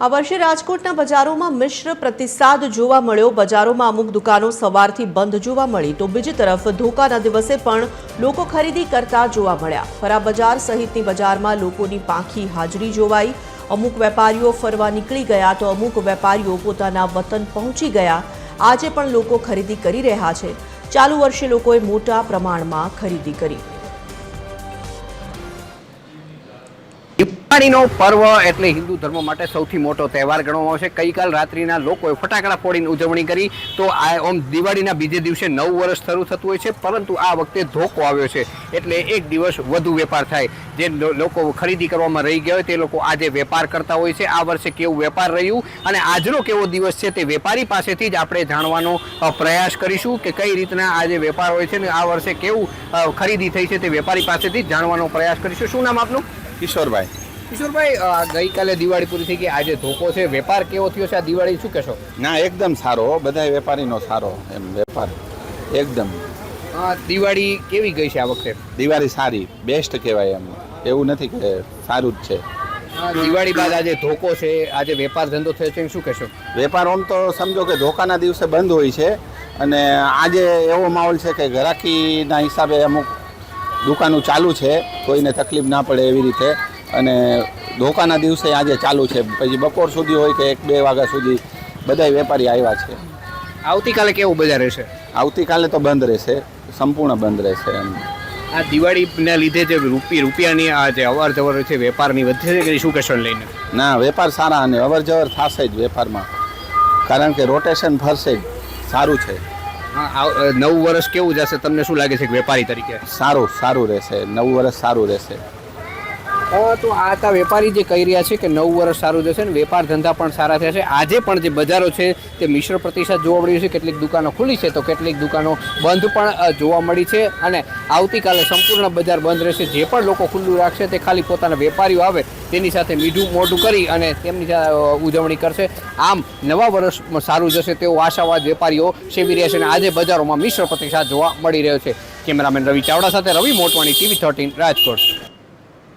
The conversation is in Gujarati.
આ વર્ષે રાજકોટના બજારોમાં મિશ્ર પ્રતિસાદ જોવા મળ્યો. બજારોમાં અમુક દુકાનો સવારથી બંધ જોવા મળી તો બીજી તરફ ધોકાના દિવસે પણ લોકો ખરીદી કરતા જોવા મળ્યા. ફરા બજાર સહિતની બજારમાં લોકોની પાંખી હાજરી જોવાઈ. અમુક વેપારીઓ ફરવા નીકળી ગયા તો અમુક વેપારીઓ પોતાના વતન પહોંચી ગયા. આજે પણ લોકો ખરીદી કરી રહ્યા છે. ચાલુ વર્ષે લોકોએ મોટા પ્રમાણમાં ખરીદી કરી. દિવાળીનો પર્વ એટલે હિન્દુ ધર્મ માટે સૌથી મોટો તહેવાર ગણવામાં આવે છે ગઈકાલ રાત્રિના લોકોએ ફટાકડા ફોડીને ઉજવણી કરી. તો આ ઓમ દિવાળીના બીજે દિવસે નવું વર્ષ શરૂ થતું હોય છે, પરંતુ આ વખતે ધોકો આવ્યો છે. એટલે એક દિવસ વધુ વેપાર થાય. જે લોકો ખરીદી કરવામાં રહી ગયા હોય તે લોકો આજે વેપાર કરતા હોય છે. આ વર્ષે કેવું વેપાર રહ્યું અને આજનો કેવો દિવસ છે તે વેપારી પાસેથી જ આપણે જાણવાનો પ્રયાસ કરીશું કે કઈ રીતના આજે વેપાર હોય છે ને આ વર્ષે કેવું ખરીદી થઈ છે તે વેપારી પાસેથી જ જાણવાનો પ્રયાસ કરીશું. શું નામ આપનું? કિશોરભાઈ. કિશોરભાઈ ગઈકાલે દિવાળી પૂરી થઈ ગઈ. આજે ધોકો છે. વેપાર કેવો થયો છે? આ દિવાળી શું કહેશો? ના એકદમ સારો બધા વેપારીનો સારો એમ વેપાર. એકદમ. દિવાળી કેવી ગઈ છે આ વખતે? દિવાળી સારી. બેસ્ટ કહેવાય એમ. એવું નથી કે સારું જ છે. દિવાળી બાદ આજે ધોકો છે. આજે વેપાર ધંધો થયો છે શું કહેશો? વેપાર આમ તો સમજો કે ધોકાના દિવસે બંધ હોય છે. અને આજે એવો માહોલ છે કે ઘરાકીના હિસાબે અમુક દુકાનો ચાલુ છે. કોઈને તકલીફ ના પડે એવી રીતે. અને ધોકાના દિવસે આજે ચાલુ છે. પછી બપોર સુધી હોય કે એક બે વાગ્યા સુધી બધાય વેપારી આવ્યા છે. આવતીકાલે કેવું બજાર રહેશે? આવતીકાલે તો બંધ રહેશે. સંપૂર્ણ બંધ રહેશે એમ. આ દિવાળીના લીધે જે રૂપી રૂપિયાની આ જે અવર જવર છે વેપારની વધે છે કે શું કહેશો લઈને? ના વેપાર સારા અને અવર જવર થશે જ વેપારમાં. કારણ કે રોટેશન ફરશે જ. સારું છે. નવું વર્ષ કેવું જશે? તમને શું લાગે છે કે વેપારી તરીકે? સારું સારું રહેશે. નવું વર્ષ સારું રહેશે. તો આ તા વેપારી જે કહી રહ્યા છે કે નવું વર્ષ સારું જશે ને વેપાર ધંધા પણ સારા થયા છે. આજે પણ જે બજારો છે તે મિશ્ર પ્રતિસાદ જોવા મળ્યું છે. કેટલીક દુકાનો ખુલી છે તો કેટલીક દુકાનો બંધ પણ જોવા મળી છે. અને આવતીકાલે સંપૂર્ણ બજાર બંધ રહેશે. જે પણ લોકો ખુલ્લું રાખશે તે ખાલી પોતાના વેપારીઓ આવે તેની સાથે મીઠું મોઢું કરી અને તેમની ઉજવણી કરશે. આમ નવા વર્ષમાં સારું જશે તેવો આશાવાદ વેપારીઓ સેવી રહ્યા છે અને આજે બજારોમાં મિશ્ર પ્રતિસાદ જોવા મળી રહ્યો છે. કેમેરામેન રવિ ચાવડા સાથે રવિ મોટવાણી ટીવી થર્ટીન રાજકોટ.